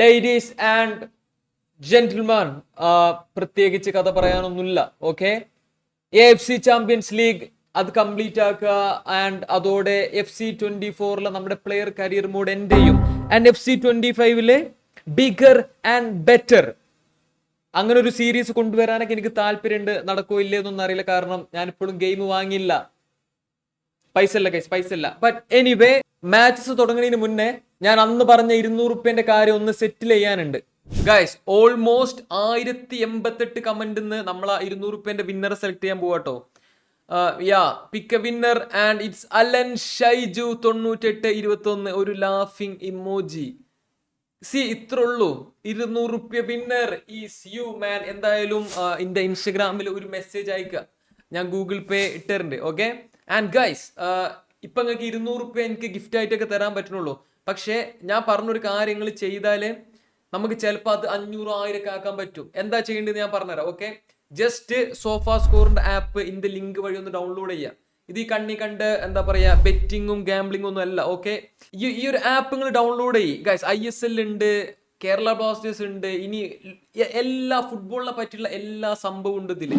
Ladies and gentleman പ്രത്യേകിച്ച് കഥ പറയാനൊന്നുമില്ല okay A F C champions league അത് കംപ്ലീറ്റ് ആക്കുക ആൻഡ് അതോടെ എഫ് സി ട്വന്റി ഫോറിലെ നമ്മുടെ പ്ലെയർ കരിയർ മോഡ് ചെയ്യും. ആൻഡ് എഫ് സി ട്വന്റി ഫൈവിലെ ബിഗർ ആൻഡ് ബെറ്റർ അങ്ങനെ ഒരു സീരീസ് കൊണ്ടുവരാനൊക്കെ എനിക്ക് താല്പര്യമുണ്ട് നടക്കോ ഇല്ലേ എന്നൊന്നും അറിയില്ല. കാരണം ഞാൻ ഇപ്പോഴും ഗെയിം വാങ്ങിയില്ല. പൈസ ഇല്ല കൈസ് പൈസ ഇല്ല. ബട്ട് എനിവേ മാച്ചസ് തുടങ്ങുന്നതിന് മുന്നേ ഞാൻ അന്ന് പറഞ്ഞ ഇരുന്നൂറ് റുപ്യന്റെ കാര്യം ഒന്ന് സെറ്റിൽ ചെയ്യാനുണ്ട്. ഗൈസ് ഓൾമോസ്റ്റ് ആയിരത്തി എൺപത്തെട്ട് കമന്റ് നമ്മൾ ആ ഇരുന്നൂറ് റുപ്യന്റെ വിന്നറെ സെലക്ട് ചെയ്യാൻ പോവാട്ടോ yeah pick a winner and it's Alan Shaiju തൊണ്ണൂറ്റെട്ട് ഇരുപത്തി ഒന്ന് ഒരു ലാഫിംഗ് ഇമോജി സി ഇത്ര ഉള്ളൂ. ഇരുന്നൂറ് റുപ്യ വിന്നർ ഈസ് യു മാൻ എന്തായാലും എന്റെ ഇൻസ്റ്റഗ്രാമിൽ ഒരു മെസ്സേജ് അയക്കുക ഞാൻ ഗൂഗിൾ പേ ഇട്ടിട്ടുണ്ട് ഓക്കെ ആൻഡ് ഗൈസ് ഇപ്പൊ നിങ്ങൾക്ക് ഇരുന്നൂറ് റുപ്യ എനിക്ക് ഗിഫ്റ്റ് ആയിട്ടൊക്കെ തരാൻ പറ്റുന്നുള്ളൂ. പക്ഷേ ഞാൻ പറഞ്ഞൊരു കാര്യങ്ങൾ ചെയ്താലേ നമുക്ക് ചിലപ്പോൾ അത് അഞ്ഞൂറ് ആയിരം ഒക്കെ ആക്കാൻ പറ്റും. എന്താ ചെയ്യേണ്ടത് ഞാൻ പറഞ്ഞുതരാം ഓക്കെ ജസ്റ്റ് സോഫ സ്കോറിന്റെ ആപ്പ് ഇതിന്റെ ലിങ്ക് വഴി ഒന്ന് ഡൗൺലോഡ് ചെയ്യാം. ഇത് ഈ കണ്ണി കണ്ട് എന്താ പറയാ ബെറ്റിങ്ങും ഗാംബ്ലിങ്ങും ഒന്നും അല്ല ഓക്കെ ഈ ഈ ഒരു ആപ്പ് നിങ്ങൾ ഡൗൺലോഡ് ചെയ്യും. ഗൈസ് ഐ എസ് എൽ ഉണ്ട് കേരള ബ്ലാസ്റ്റേഴ്സ് ഉണ്ട് ഇനി എല്ലാ ഫുട്ബോളിനെ പറ്റിയുള്ള എല്ലാ സംഭവം ഉണ്ട് ഇതിൽ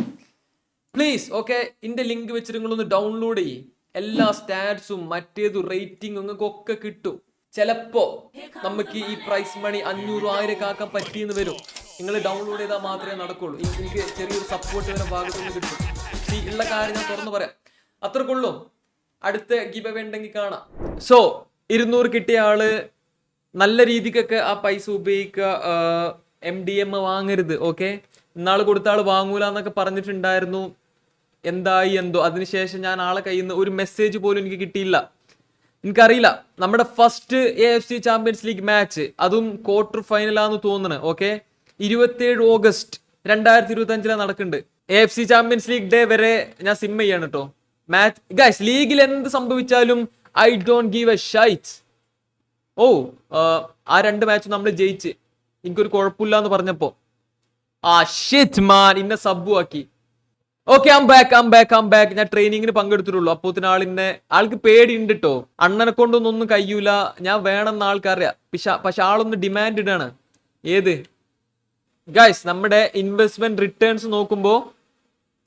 പ്ലീസ് ഓക്കെ ഇതിന്റെ ലിങ്ക് വെച്ചിട്ട് നിങ്ങളൊന്ന് ഡൗൺലോഡ് ചെയ്യും. എല്ലാ സ്റ്റാറ്റ്സും മറ്റേതു റേറ്റിംഗ് നിങ്ങൾക്ക് ഒക്കെ കിട്ടും. ചിലപ്പോ നമുക്ക് ഈ പ്രൈസ് മണി അഞ്ഞൂറ് ആയിരം കാക്കാൻ പറ്റിയെന്ന് വരും. നിങ്ങൾ ഡൗൺലോഡ് ചെയ്താൽ മാത്രമേ നടക്കുള്ളൂ. എനിക്ക് ചെറിയൊരു സപ്പോർട്ട് വരുന്ന ഭാഗത്തു നിന്ന് കിട്ടും. ഈ ഉള്ള കാര്യം ഞാൻ തുറന്നു പറയാം. അത്രക്കുള്ളൂ. അടുത്ത ഗിബ ഉണ്ടെങ്കിൽ കാണാം. സോ ഇരുന്നൂറ് കിട്ടിയ ആൾ നല്ല രീതിക്കൊക്കെ ആ പൈസ ഉപയോഗിക്കുക. എം ഡി എം വാങ്ങരുത് ഓക്കെ ഇന്നാൾ കൊടുത്ത ആൾ വാങ്ങൂല എന്നൊക്കെ പറഞ്ഞിട്ടുണ്ടായിരുന്നു. എന്തായി എന്തോ? അതിനുശേഷം ഞാൻ ആളെ കയ്യിൽ നിന്ന് ഒരു മെസ്സേജ് പോലും എനിക്ക് കിട്ടിയില്ല. എനിക്കറിയില്ല. നമ്മുടെ first A F C champions league match അതും ക്വാർട്ടർ ഫൈനലാന്ന് തോന്നുന്നു ഓക്കെ ഇരുപത്തിയേഴ് ഓഗസ്റ്റ് രണ്ടായിരത്തി ഇരുപത്തി അഞ്ചിലാണ് നടക്കുന്നുണ്ട് A F C champions league day വരെ ഞാൻ സിം ചെയ്യാണ് കേട്ടോ മാച്ച് ഗൈസ് ലീഗിൽ എന്ത് സംഭവിച്ചാലും I don't give a shite oh ആ, രണ്ട് മാച്ച് നമ്മൾ ജയിച്ച്. എനിക്കൊരു കുഴപ്പമില്ല എന്ന് പറഞ്ഞപ്പോ. ആ ഷിറ്റ് മാൻ ഇന്നെ സബ്ബു ആക്കി. Okay I'm back I'm back I'm back ഞാൻ ട്രെയിനിങ്ങിന് പങ്കെടുത്തിട്ടുള്ളൂ. അപ്പോത്തിന് ആളിന്നെ ആൾക്ക് പേടിയുണ്ട് കേട്ടോ അണ്ണനെ കൊണ്ടൊന്നും ഒന്നും കഴിയൂല. ഞാൻ വേണമെന്ന് ആൾക്കറിയാം. പക്ഷെ പക്ഷെ ആളൊന്ന് ഡിമാൻഡ് ആണ് ഏത്? ഗൈസ് നമ്മുടെ ഇൻവെസ്റ്റ്മെന്റ് റിട്ടേൺസ് നോക്കുമ്പോ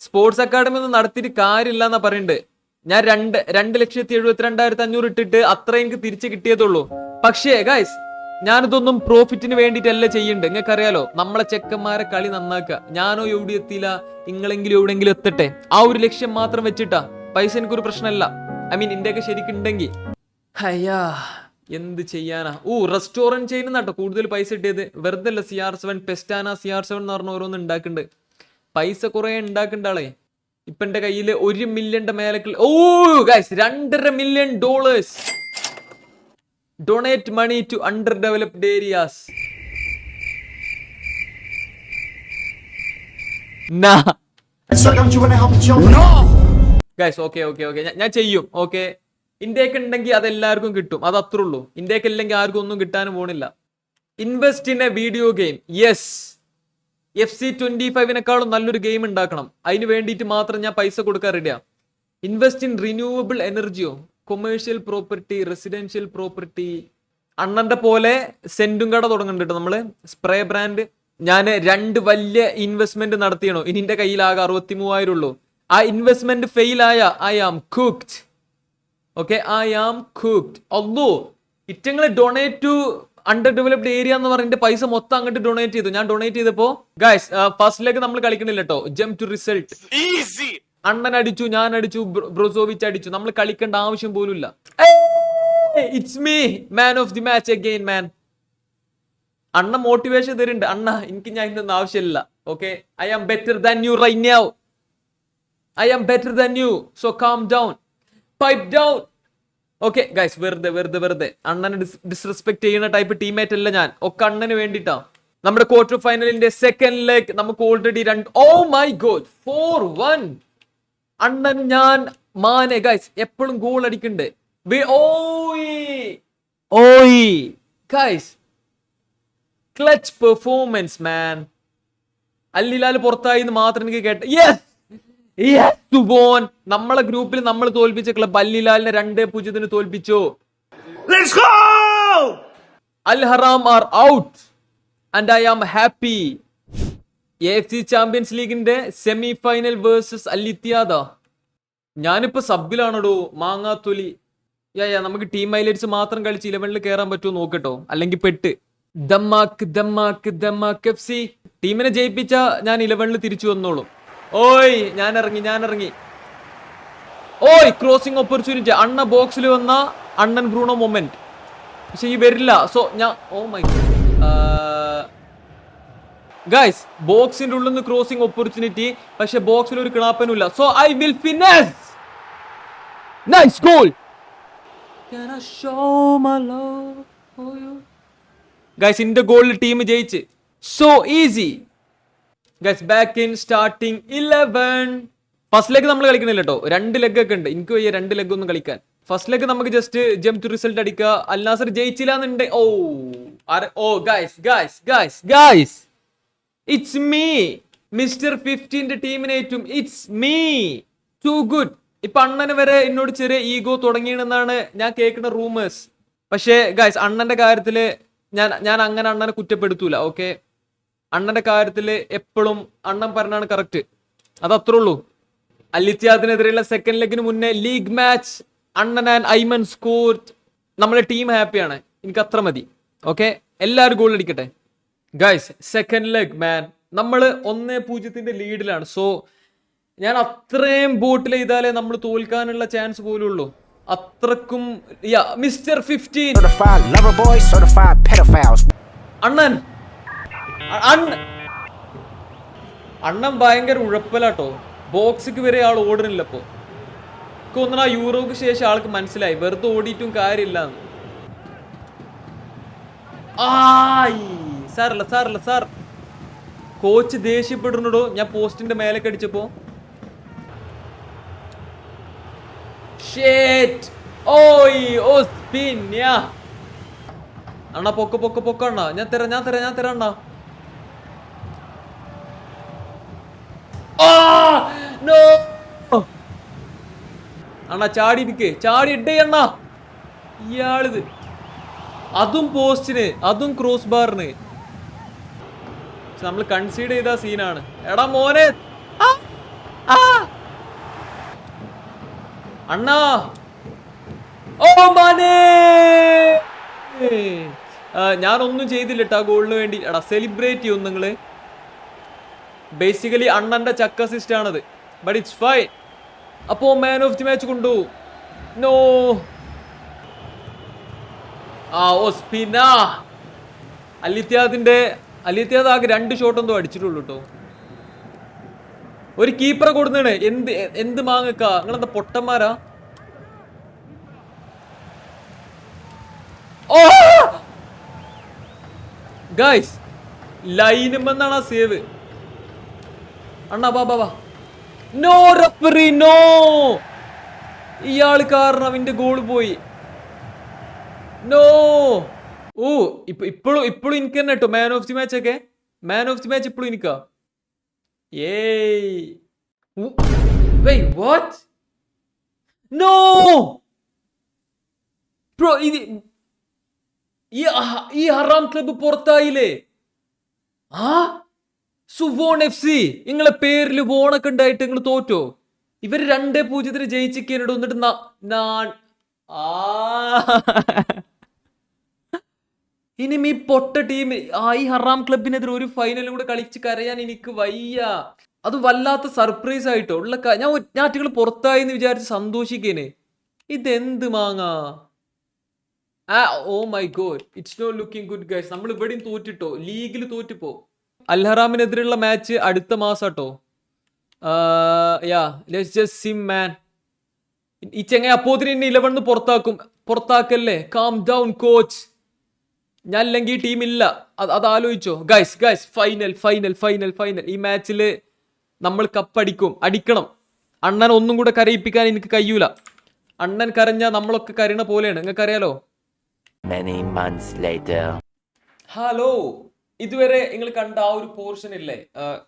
സ്പോർട്സ് അക്കാഡമി ഒന്നും നടത്തിയിട്ട് കാര്യമില്ല എന്നാ പറയുന്നുണ്ട് ഞാൻ രണ്ട് രണ്ട് ലക്ഷത്തി എഴുപത്തിരണ്ടായിരത്തി അഞ്ഞൂറ് ഇട്ടിട്ട് അത്ര എനിക്ക് തിരിച്ച് കിട്ടിയതുള്ളൂ പക്ഷേ ഗൈസ് ഞാനിതൊന്നും പ്രോഫിറ്റിന് വേണ്ടിയിട്ടല്ല ചെയ്യണ്ടേ. നിങ്ങൾക്ക് അറിയാലോ നമ്മളെ ചെക്കന്മാരെ കളി നന്നാക്കുക. ഞാനോ എവിടെ എത്തിയില്ല? നിങ്ങളെങ്കിലും എവിടെയെങ്കിലും എത്തട്ടെ. ആ ഒരു ലക്ഷ്യം മാത്രം വെച്ചിട്ടാ. പൈസ എനിക്കൊരു പ്രശ്നമല്ല. ഐ മീൻ ഇന്ത്യയൊക്കെ ശരിക്കുണ്ടെങ്കിൽ അയ്യാ എന്ത് ചെയ്യാനാ? ഓ റെസ്റ്റോറന്റ് ചെയ്യുന്ന കേട്ടോ കൂടുതൽ പൈസ കിട്ടിയത്. വെറുതെ അല്ല C R seven Pestana C R seven എന്ന് പറഞ്ഞ ഓരോന്ന് ഉണ്ടാക്കുന്നുണ്ട് പൈസ കുറെ ഉണ്ടാക്കേണ്ട ആളെ. ഇപ്പൊ എന്റെ കയ്യിൽ ഒരു മില്യന്റെ മേലെ ഓ ഗൈസ് രണ്ടര million dollars donate money to under developed areas? Guys okay okay okay ഞാൻ ചെയ്യും ഓക്കെ ഇന്ത്യയ്ക്ക് ഉണ്ടെങ്കിൽ അത് എല്ലാവർക്കും കിട്ടും. അത് അത്രേ ഉള്ളൂ. ഇന്ത്യയ്ക്ക് ഇല്ലെങ്കിൽ ആർക്കും ഒന്നും കിട്ടാനും പോണില്ല. Invest in a video game yes F C twenty ഫൈവിനെക്കാളും നല്ലൊരു ഗെയിം ഉണ്ടാക്കണം അതിന് വേണ്ടിയിട്ട് മാത്രം ഞാൻ പൈസ കൊടുക്കാൻ റെഡിയാ ഇൻവെസ്റ്റ് ഇൻ റിന്യൂവബിൾ എനർജിയോ കൊമേഴ്ഷ്യൽ പ്രോപ്പർട്ടി റെസിഡൻഷ്യൽ പ്രോപ്പർട്ടി അണ്ണന്റെ പോലെ സെന്റും കട തുടങ്ങുന്നുണ്ട് നമ്മൾ. സ്പ്രേ ബ്രാൻഡ് ഞാൻ രണ്ട് വലിയ ഇൻവെസ്റ്റ്മെന്റ് നടത്തിയണോ? ഇനി എന്റെ കയ്യിലാകെ അറുപത്തി മൂവായിരം ഉള്ളൂ. ആ ഇൻവെസ്റ്റ്മെന്റ് ഫെയിൽ ആയ I am cooked okay I am cooked ഒന്നോ ഇറ്റങ്ങൾ donate to under developed area എന്ന് പറഞ്ഞിട്ട് പൈസ മൊത്തം അങ്ങോട്ട് ഡൊണേറ്റ് ചെയ്തു. ഞാൻ ഡൊണേറ്റ് ചെയ്തപ്പോ ഗൈസ് ഫസ്റ്റിലേക്ക് നമ്മൾ കളിക്കണില്ല കേട്ടോ ജം ടു റിസൾട്ട് അണ്ണൻ അടിച്ചു ഞാൻ അടിച്ചു ബ്രസോവിച്ച് അടിച്ചു. നമ്മൾ കളിക്കേണ്ട ആവശ്യം പോലും ഇല്ല it's me man of the match again man അണ്ണ മോട്ടിവേഷൻ തരുന്നുണ്ട്. അണ്ണ എനിക്ക് ഞാൻ ഇതൊന്നും ആവശ്യമില്ല. Okay I am better than you right now I am better than you so calm down pipe down okay guys വെറുതെ വെറുതെ വെറുതെ. അണ്ണനെ ഡിസ്റെസ്പെക്ട് ചെയ്യുന്ന ടൈപ്പ് ടീമേറ്റ് അല്ല ഞാൻ. ഒക്കെ അണ്ണന് വേണ്ടിട്ടാ. നമ്മുടെ ക്വാർട്ടർ ഫൈനലിന്റെ സെക്കൻഡ് ലെഗ് നമുക്ക് ഓൾറെഡി രണ്ട് oh my God four one അണ്ണൻ ഞാൻ മാനെ ഗൈസ് എപ്പോഴും ഗോൾ അടിക്കുന്നുണ്ട് ഓയ്! ഗൈസ് ക്ലച്ച് പെർഫോമൻസ് മാൻ അല്ലിലാൽ പുറത്തായി എന്ന് മാത്രം എനിക്ക് കേട്ട യെസ് യെസ് സുബോൻ നമ്മളെ ഗ്രൂപ്പിൽ നമ്മൾ തോൽപ്പിച്ച ക്ലബ് അല്ലിലാലിനെ രണ്ടേ പൂജ്യത്തിന് തോൽപ്പിച്ചു! അൽ ഹറാം are out and I am happy F C champions ലീഗിന്റെ സെമി ഫൈനൽ വേഴ്സസ് അല്ലിത്യാദ ഞാനിപ്പോ സബിലാണോടോ? മാങ്ങാത്തൊലി യാ നമുക്ക് ടീം ഹൈലൈറ്റ്സ് മാത്രം കളിച്ച് ഇലവനിൽ കയറാൻ പറ്റുമോ നോക്കട്ടോ അല്ലെങ്കിൽ പെട്ട്. ദമ്മാക്ക് ദമ്മാക്ക് ദമ്മാക്ക് എഫ് സി ടീമിനെ ജയിപ്പിച്ച ഞാൻ ഇലവനിൽ തിരിച്ചു വന്നോളൂ. ഓയ് ഞാൻ ഇറങ്ങി ഞാൻ ഇറങ്ങി ഓയ് ക്രോസിംഗ് ഓപ്പർച്യൂണിറ്റി അണ്ണ ബോക്സിൽ വന്ന അണ്ണൻ ബ്രൂണോ മൊമെന്റ്. പക്ഷെ ഈ വരില്ല. സോ ഞാൻ ഓ മൈ ഗൈസ് ബോക്സിന്റെ ഉള്ളിൽ നിന്ന് ക്രോസിംഗ് ഓപ്പർച്യൂണിറ്റി പക്ഷെ ബോക്സിൽ ഒരു കിണാപ്പനും ഇല്ല so I will finish nice goal Can I show my? Guys ഇന്റെ ഗോളിൽ ടീം ജയിച്ച്. So easy guys back in starting eleven first leg നമ്മൾ കളിക്കുന്നില്ല കേട്ടോ രണ്ട് ലെഗ് ഒക്കെ ഉണ്ട്. എനിക്ക് വയ്യ രണ്ട് ലെഗ് ഒന്നും കളിക്കാൻ. ഫസ്റ്റ് ലെഗ് നമുക്ക് ജസ്റ്റ് ജംപ് ടു റിസൾട്ട് അടിക്കുക. അൽനാസർ ജയിച്ചില്ല എന്നുണ്ട് oh oh guys guys guys guys it's me mister ഫിഫ്റ്റീന്റെ ടീമിനേറ്റും ഇറ്റ്സ് മീ ടു ഗുഡ് ഇപ്പൊ അണ്ണന് വരെ എന്നോട് ചെറിയ ഈഗോ തുടങ്ങിയെന്നാണ് ഞാൻ കേൾക്കുന്ന റൂമേഴ്സ് പക്ഷേ ഗായ്സ് അണ്ണന്റെ കാര്യത്തിൽ ഞാൻ ഞാൻ അങ്ങനെ അണ്ണനെ കുറ്റപ്പെടുത്തൂല ഓക്കെ അണ്ണന്റെ കാര്യത്തിൽ എപ്പോഴും അണ്ണൻ പറഞ്ഞാണ് കറക്റ്റ് അത് ഉള്ളൂ. അലിത്യാദിനെതിരെയുള്ള സെക്കൻഡ് ലെഗിന് മുന്നേ ലീഗ് മാച്ച് അണ്ണൻ ആൻഡ് ഐമൻ സ്കോർ നമ്മുടെ ടീം ഹാപ്പിയാണ് എനിക്ക് അത്ര മതി ഓക്കെ എല്ലാവരും ഗോൾ അടിക്കട്ടെ. ഗൈസ് സെക്കൻഡ് ലെഗ് മാൻ നമ്മൾ ഒന്നേ പൂജ്യത്തിന്റെ ലീഡിലാണ് സോ ഞാൻ അത്രയും ബോട്ടിൽ ചെയ്താലേ നമ്മൾ തോൽക്കാനുള്ള ചാൻസ് പോലും ഉള്ളൂ. അത്രക്കും മിസ്റ്റർ ഫിഫ്റ്റീൻ. അണ്ണൻ. അണ്ണൻ ഭയങ്കര ഉഴപ്പലാട്ടോ. ബോക്സിക്ക് വരെ ആൾ ഓടുന്നില്ല ഇപ്പോ. എനിക്ക് തോന്നണ ആ യൂറോക്ക് ശേഷം ആൾക്ക് മനസ്സിലായി. വെറുതെ ഓടിയിട്ടും കാര്യമില്ല ആയി. സാറല്ല ലസാർ സാർ. കോച്ച് ദേഷ്യപ്പെടുന്നുണ്ടോ? ഞാൻ പോസ്റ്റിന്റെ മേലേക്ക് അടിച്ചപ്പോ. അണ്ണ പൊക്ക പൊക്ക പൊക്ക അണ്ണാ. ഞാൻ തരാം ഞാൻ തരാം ഞാൻ തരാം അണ്ണാ. അണ്ണാ ചാടി നിക്കേ. ചാടി ഇട്ടേ അണ്ണാ. ഇയാളിത്. അതും പോസ്റ്റിന് അതും ക്രോസ് ബാറിന്. നമ്മൾ കൺസീഡ് ചെയ്ത സീനാണ് എടാ മോനെ. അണ്ണാ. ഓ മാനേ. ഞാനൊന്നും ചെയ്തില്ല കേട്ടോ ഗോളിന് വേണ്ടി. എടാ സെലിബ്രേറ്റ് ചെയ്യും നിങ്ങൾ. ബേസിക്കലി അണ്ണന്റെ ചക്ക അസിസ്റ്റ് ആണത്. ബട്ട് ഇറ്റ്സ് ഫൈൻ അപ്പോ മാൻ ഓഫ് ദി മാച്ച് കൊണ്ടു. നോ ആ ഓ സ്പിന അലിത്യാദിന്റെ അലിത്യാദ് ആകെ രണ്ട് ഷോട്ട് എന്തോ അടിച്ചിട്ടുള്ളൂ കേട്ടോ ഒരു കീപ്പറെ കൊടുന്നാണ്. എന്ത് എന്ത് മാങ്ങക്ക? നിങ്ങളെന്താ പൊട്ടന്മാരാ? ഓ! ലൈനുമെന്നാണ് ആ സേവ് അണ്ണാ ബാ ബാ നോ റഫറി നോ ഇയാൾ കാരണം അവന്റെ ഗോൾ പോയി. നോ ഓ ഇപ്പൊ ഇപ്പോഴും ഇപ്പോഴും എനിക്ക് തന്നെ കേട്ടോ മാൻ ഓഫ് ദി മാച്ച് ഒക്കെ. മാൻ ഓഫ് ദി മാച്ച് ഇപ്പോഴും എനിക്കാ. ഏയ്. വാട്ട് നോ ബ്രോ ഇത് ഈ ഈ ഹറാം ക്ലബ്ബ് പുറത്തായില്ലേ? ആ? Suwon F C. നിങ്ങളെ പേരിൽ വോണൊക്കെ ഉണ്ടായിട്ട് നിങ്ങൾ തോറ്റോ? ഇവർ രണ്ടേ പൂജ്യത്തിന് ജയിച്ചിരിക്കാനിട എന്നിട്ട് ന- നാ- ആ. ഇനി ഈ പൊട്ട ടീം ആ ഈ ഹറാം ക്ലബിനെതിരെ ഒരു ഫൈനലും കൂടെ കളിച്ച് കരയാൻ എനിക്ക് വയ്യ. അത് വല്ലാത്ത സർപ്രൈസ് ആയിട്ടോ. ഉള്ള ഞാൻ ഞാറ്റുകൾ പുറത്തായി എന്ന് വിചാരിച്ച് സന്തോഷിക്കേനെ. ഇതെന്ത് മാങ്ങാ? ആ ഓ my god it's no looking good guys നമ്മൾ ഇവിടെയും തോറ്റിട്ടോ. ലീഗിൽ തോറ്റിപ്പോ. അൽഹറാമിനെതിരെയുള്ള മാച്ച് അടുത്ത മാസം കേട്ടോ yeah let's just sim man ഈ ചെങ്ങ അപ്പോത്തിന് ഇലവൺ പുറത്താക്കും. പുറത്താക്കല്ലേ? കാം ഡൗൺ കോച്ച് ഞാൻ അല്ലെങ്കിൽ ടീം ഇല്ല. അത് അത് ആലോചിച്ചോ guys guys final final final final ഈ മാച്ചിൽ നമ്മൾ കപ്പടിക്കും അടിക്കണം. അണ്ണൻ ഒന്നും കൂടെ കരയിപ്പിക്കാൻ എനിക്ക് കഴിയൂല. അണ്ണൻ കരഞ്ഞ നമ്മളൊക്കെ കരയണ പോലെയാണ്. നിങ്ങൾക്ക് അറിയാലോ Many months later. ഹലോ ഇതുവരെ നിങ്ങൾ കണ്ട ആ ഒരു പോർഷൻ ഇല്ലേ?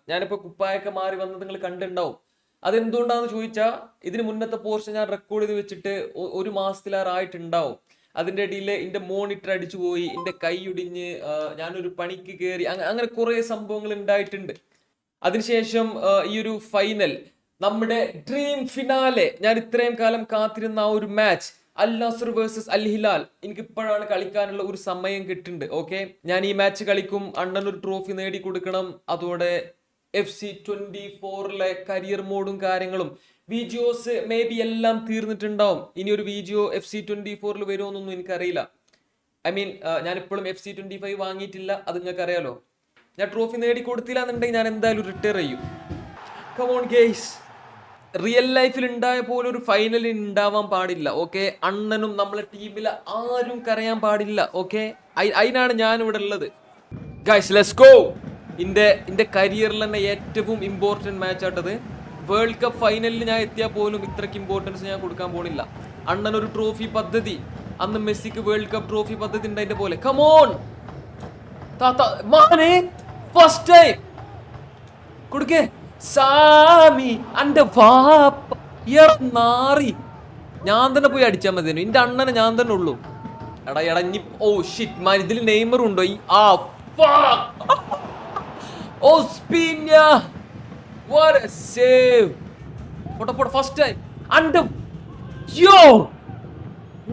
ഞാനിപ്പോ കുപ്പായൊക്കെ മാറി വന്നത് നിങ്ങൾ കണ്ടിട്ടുണ്ടാവും. അതെന്തുകൊണ്ടാന്ന് ചോദിച്ചാൽ ഇതിന് മുന്നത്തെ പോർഷൻ ഞാൻ റെക്കോർഡ് ചെയ്ത് വെച്ചിട്ട് ഒരു മാസത്തിലേറായിട്ടുണ്ടാവും അതിന്റെ ഇടയിൽ എന്റെ മോണിറ്റർ അടിച്ചു പോയി എന്റെ കൈ ഒടിഞ്ഞ് ആ, ഞാനൊരു പണിക്ക് കയറി അങ്ങനെ കുറേ സംഭവങ്ങൾ ഉണ്ടായിട്ടുണ്ട്. അതിനുശേഷം ഈ ഒരു ഫൈനൽ നമ്മുടെ ഡ്രീം ഫിനാലെ ഞാൻ ഇത്രയും കാലം കാത്തിരുന്ന ആ ഒരു match Al Nassr versus Al Hilal എനിക്ക് ഇപ്പോഴാണ് കളിക്കാനുള്ള ഒരു സമയം കിട്ടുന്നുണ്ട് ഓക്കെ ഞാൻ ഈ മാച്ച് കളിക്കും അണ്ണൻ ഒരു ട്രോഫി നേടി കൊടുക്കണം അതോടെ എഫ് സി ട്വന്റി ഫോറിലെ കരിയർ മോഡും കാര്യങ്ങളും വീഡിയോസ് മേ ബി എല്ലാം തീർന്നിട്ടുണ്ടാവും. ഇനി ഒരു വീഡിയോ എഫ് സി ട്വന്റി ഫോറിൽ വരുമോന്നൊന്നും എനിക്കറിയില്ല. ഐ മീൻ ഞാൻ ഇപ്പോഴും എഫ് സി ട്വന്റി ഫൈവ് വാങ്ങിയിട്ടില്ല. അത് നിങ്ങൾക്ക് അറിയാലോ ഞാൻ ട്രോഫി നേടിക്കൊടുത്തില്ല എന്നുണ്ടെങ്കിൽ ഞാൻ എന്തായാലും റിട്ടയർ ചെയ്യും. കമോൺ ഗെയ്സ് റിയൽ ലൈഫിൽ ഉണ്ടായ പോലെ ഒരു ഫൈനൽ ഉണ്ടാവാൻ പാടില്ല ഓക്കെ അണ്ണനും നമ്മളെ ടീമിൽ ആരും കരയാൻ പാടില്ല ഓക്കെ അതിനാണ് ഞാൻ ഇവിടെ ഉള്ളത്. ഗൈസ് ലെറ്റ്സ് ഗോ ഇന്റെ ഇന്റെ കരിയറിൽ തന്നെ ഏറ്റവും ഇമ്പോർട്ടന്റ് മാച്ച് ആട്ടത് വേൾഡ് കപ്പ് ഫൈനലിൽ ഞാൻ എത്തിയാൽ പോലും ഇത്രയ്ക്ക് ഇമ്പോർട്ടൻസ് ഞാൻ കൊടുക്കാൻ പോണില്ല. അണ്ണൻ ഒരു ട്രോഫി പദ്ധതി. അന്ന് മെസ്സിക്ക് വേൾഡ് കപ്പ് ട്രോഫി പദ്ധതി ഉണ്ട് പോലെ. കമോൺ മാനെ ഫസ്റ്റ് ടൈം കൊടുക്കേ. സാമി അന്റെ വാപ്പ നാറി. ഞാൻ തന്നെ പോയി അടിച്ചാൽ മതി എന്റെ അണ്ണനെ ഞാൻ തന്നെ ഉള്ളൂ. എടാ എടാ ഓ ഷിറ്റ് മാൻ ഇതിൽ നെയ്മർ ഉണ്ടോ? ഈ ആ ഓ സ്പീന്യ വാട്ട് എ സേവ് പോട്ടെ പോട്ടെ ഫസ്റ്റ് ടൈം അന്റെ യോ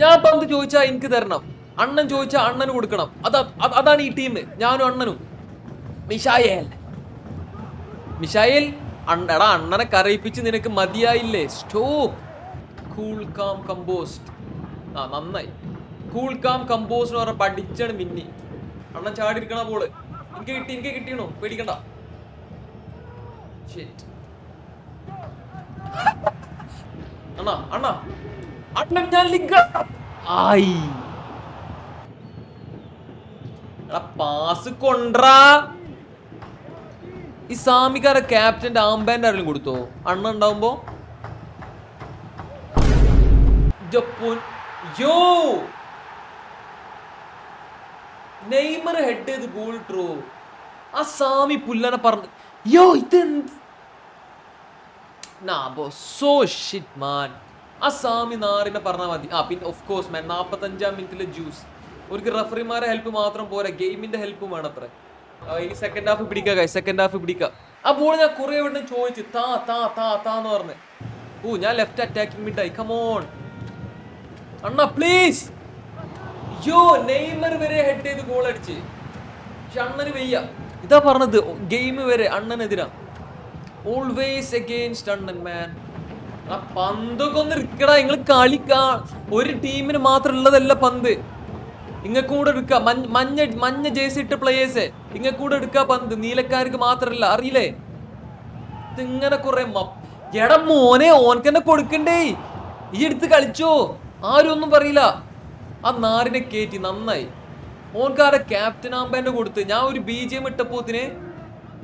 ഞാൻ പന്ത് ചോദിച്ചാ എനിക്ക് തരണം. അണ്ണൻ ചോദിച്ചാ അണ്ണന് കൊടുക്കണം. അതാ അത് അതാണ് ഈ ടീം ഞാനും അണ്ണനും. മിഷായേൽ. മിഷായേൽ എടാ അണ്ണനെ കരയിപ്പിച്ച് നിനക്ക് മതിയായില്ലേ? സ്റ്റോപ്പ് കൂൾ കാം കമ്പോസ്റ്റ് ആ നന്നായി. കൂൾ കാം കമ്പോസ്റ്റ് എന്ന് പറഞ്ഞാൽ പഠിച്ചാണ് മിന്നി. അണ്ണൻ ചാടി പോൾ എനിക്ക് കിട്ടി എനിക്ക് കിട്ടിയണോ? പേടിക്കണ്ട. അണ്ണാ അണ്ണാ. അണ്ണൻ ഞാൻ ലിങ്ക ആയി. പാസ് കൊണ്ട്രാ. ഈ സാമിക്കാരെ ക്യാപ്റ്റന്റെ ആംബാൻഡ് ആരെങ്കിലും കൊടുത്തോ? അണ്ണ ഉണ്ടാവുമ്പോ? ജപ്പൂൻ. യോ! നെയ്മർ ഹെഡ് ചെയ്ത് ഗോൾ ട്രോ ആ സാമി പുല്ലനെ പറഞ്ഞു യോ ഇതെന്ത് സോ ഷിറ്റ് മാൻ ആ സാമി നാറിനെ പറഞ്ഞാൽ മതി. ആ പിന്നെ ഓഫ് കോഴ്സ് മാൻ നാൽപ്പത്തഞ്ചാം മിനിറ്റിലെ ജ്യൂസ് ഒരു റഫറിമാരെ ഹെൽപ്പ് മാത്രം പോരാ. ഗെയിമിന്റെ ഹെൽപ്പും വേണം അത്ര. ഇനി സെക്കൻഡ് ഹാഫ് പിടിക്കാം കൈ സെക്കൻഡ് ഹാഫ് പിടിക്കാം. ആ ബോൾ ഞാൻ കുറേ എവിടെ ചോദിച്ചു താ താ താ താ എന്ന് പറഞ്ഞ്. ഓ ഞാൻ ലെഫ്റ്റ് അറ്റാക്കിംഗ് മിഡായി കമോൺ അണ്ണ പ്ലീസ് യോ നെയ്മർ വരെ ഹെഡ് ചെയ്ത് ഗോൾ അടിച്ച്. പക്ഷെ അണ്ണന് വയ്യ. ഇതാ പറഞ്ഞത് ഗെയിം വരെ അണ്ണനെതിരാ. ഓൾവേസ് അഗെയിൻസ്റ്റ് അണ്ണൻ മാൻ ആ പന്തൊക്കെ ഒന്ന് ഇരിക്കടാ നിങ്ങൾ കളിക്കാ. ഒരു ടീമിന് മാത്രം ഉള്ളതല്ല പന്ത്. ഇങ്ങക്ക് കൂടെ എടുക്ക. മഞ്ഞ മഞ്ഞ ജേഴ്സി ഇട്ട പ്ലേയേഴ്സ് ഇങ്ങക്ക് കൂടെ എടുക്ക പന്ത്. നീലക്കാർക്ക് മാത്രല്ല. അറിയില്ലേ? ഇതിങ്ങനെ കുറെ എടാ മോനെ ഓൻക്കെന്നെ കൊടുക്കണ്ടേ. ഈ എടുത്ത് കളിച്ചോ. ആരും ഒന്നും പറയില്ല. ആ നാറിനെ കയറ്റി നന്നായി. ഓൻകാരെ ക്യാപ്റ്റൻ ആമ്പാന്റെ കൊടുത്ത്. ഞാൻ ഒരു ബി ജി എം ഇട്ടപ്പോത്തിന്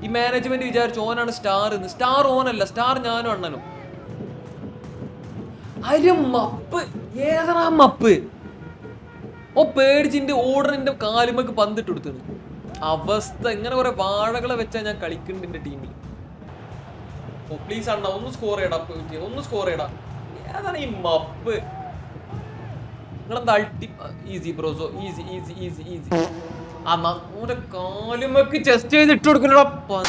ഈ മാനേജ്മെന്റ് വിചാരിച്ചു ഓനാണ് സ്റ്റാർ എന്ന്. സ്റ്റാർ ഓനല്ല സ്റ്റാർ ഞാനും അണ്ണനും. അരി മപ്പ് ഏതാ മപ്പ്? ഓ പേടിച്ചിന്റെ ഓർഡറിന്റെ കാലുമൊക്കെ പന്തിട്ട് കൊടുത്തത് അവസ്ഥ ഇങ്ങനെ കുറെ വാഴകളെ വെച്ചാ ഞാൻ കളിക്കുന്നുണ്ട് എന്റെ ടീമിൽ ഓ പ്ലീസ് അണ്ണ ഒന്ന് സ്കോർ ചെയ്യടാ ഒന്ന് സ്കോർ ചെയ്യടാ ഏതാണ് ഈ മപ്പ്? നിങ്ങളെന്താ അൾട്ടി easy ബ്രോസോ easy easy easy easy ആ നമ്മുടെ കാലുമൊക്കെ ചെസ്റ്റ് ചെയ്ത് ഇട്ട് കൊടുക്കണടാ. പ-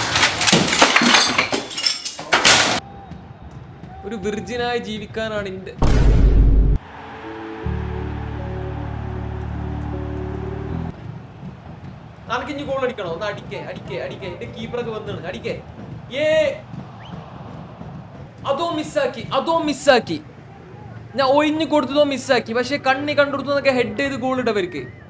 ഒരു വിർജിനായി ജീവിക്കാനാണ് എന്റെ അനക്ക് ഇനി ഗോൾ അടിക്കണോ? ഒന്ന് അടിക്കേ അടിക്കേ അടിക്കേ. എന്റെ കീപ്പറൊക്കെ വന്നാണ്. അടിക്കേ. ഏ അതോ മിസ്സാക്കി അതോ മിസ്സാക്കി ഞാൻ ഒഴിഞ്ഞു കൊടുത്തതോ മിസ്സാക്കി പക്ഷെ കണ്ണി കണ്ടുകൊടുത്തതൊക്കെ ഹെഡ് ചെയ്ത് ഗോൾ ഇടവർക്ക്.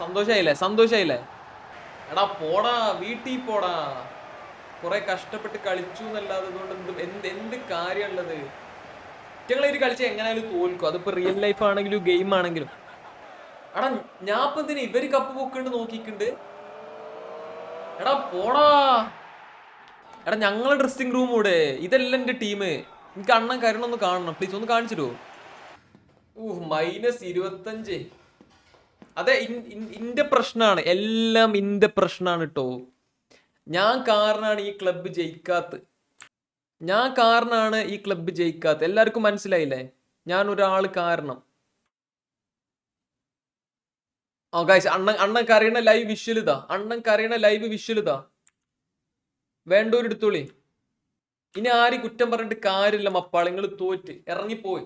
സന്തോഷായില്ലേ സന്തോഷായില്ലേ? എടാ പോടാ വീട്ടിൽ പോടാ. കുറെ കഷ്ടപ്പെട്ട് കളിച്ചു എന്നല്ലാതെ കൊണ്ട് എന്ത് എന്ത് കാര്യമുള്ളത്? ഞങ്ങൾ ഇത് കളിച്ച എങ്ങനെയാലും തോൽക്കും. അതിപ്പോ റിയൽ ലൈഫ് ആണെങ്കിലും ഗെയിം ആണെങ്കിലും. എടാ ഞാൻ ഇപ്പൊ എന്തിനാ ഇവർ കപ്പ് പൊക്കുണ്ട് നോക്കിക്കുണ്ട് എടാ പോടാ. എടാ ഞങ്ങളെ ഡ്രസ്സിംഗ് റൂം കൂടെ ഇതല്ല എന്റെ ടീം എനിക്ക് അണ്ണൻ കരുണ ഒന്ന് കാണണം. പ്ലീസ് ഒന്ന് കാണിച്ചിരുവോ ഊഹ് മൈനസ് ഇരുപത്തഞ്ച്. അതെ ഇന്റെ പ്രശ്നമാണ് എല്ലാം ഇന്റെ പ്രശ്നമാണ് കേട്ടോ ഞാൻ കാരണമാണ് ഈ ക്ലബ്ബ് ജയിക്കാത്ത. ഞാൻ കാരണമാണ് ഈ ക്ലബ്ബ് ജയിക്കാത്തത് എല്ലാവർക്കും മനസ്സിലായില്ലേ? ഞാൻ ഒരാൾ കാരണം. ആ ഗൈസ് അണ്ണൻ അണ്ണൻ കറിയണ ലൈവ് വിഷ്വൽ ഇതാ. അണ്ണൻ കറിയണ ലൈവ് വിഷ്വൽ ഇതാ. വേണ്ടോരെടുത്തോളി ഇനി ആര് കുറ്റം പറഞ്ഞിട്ട് കാര്യമില്ല മപ്പാൾ നിങ്ങൾ തോറ്റ്. ഇറങ്ങിപ്പോയി.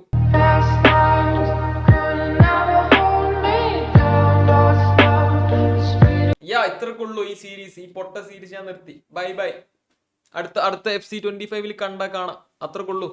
യാ ഇത്രക്കുള്ളൂ ഈ സീരീസ് ഈ പൊട്ട സീരീസ് ഞാൻ നിർത്തി. ബൈ ബൈ അടുത്ത അടുത്ത എഫ് സി ട്വന്റി ഫൈവിൽ കണ്ടാ കാണാം. അത്രക്കുള്ളൂ